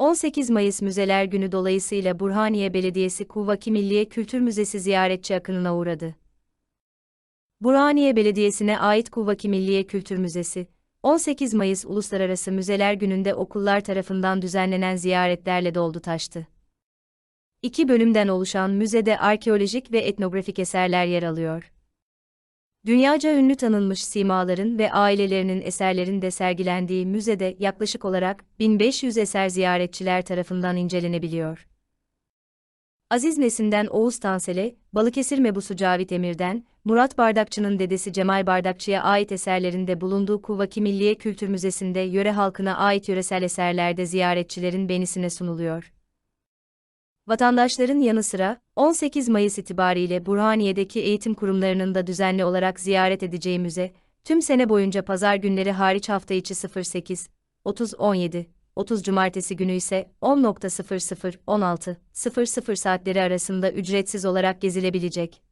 18 Mayıs Müzeler Günü dolayısıyla Burhaniye Belediyesi Kuvvaki Milliye Kültür Müzesi ziyaretçi akınına uğradı. Burhaniye Belediyesi'ne ait Kuvvaki Milliye Kültür Müzesi, 18 Mayıs Uluslararası Müzeler Günü'nde okullar tarafından düzenlenen ziyaretlerle doldu taştı. İki bölümden oluşan müzede arkeolojik ve etnografik eserler yer alıyor. Dünyaca ünlü tanınmış simaların ve ailelerinin eserlerin de sergilendiği müzede yaklaşık olarak 1500 eser ziyaretçiler tarafından incelenebiliyor. Aziz Nesin'den Oğuz Tansel'e, Balıkesir mebusu Cavit Emir'den, Murat Bardakçı'nın dedesi Cemal Bardakçı'ya ait eserlerinde bulunduğu Kuvvaki Milliye Kültür Müzesi'nde yöre halkına ait yöresel eserlerde ziyaretçilerin benisine sunuluyor. Vatandaşların yanı sıra, 18 Mayıs itibariyle Burhaniye'deki eğitim kurumlarının da düzenli olarak ziyaret edeceği müze, tüm sene boyunca pazar günleri hariç hafta içi 08, 30, 17, 30 Cumartesi günü ise 10.00, 16, 00 saatleri arasında ücretsiz olarak gezilebilecek.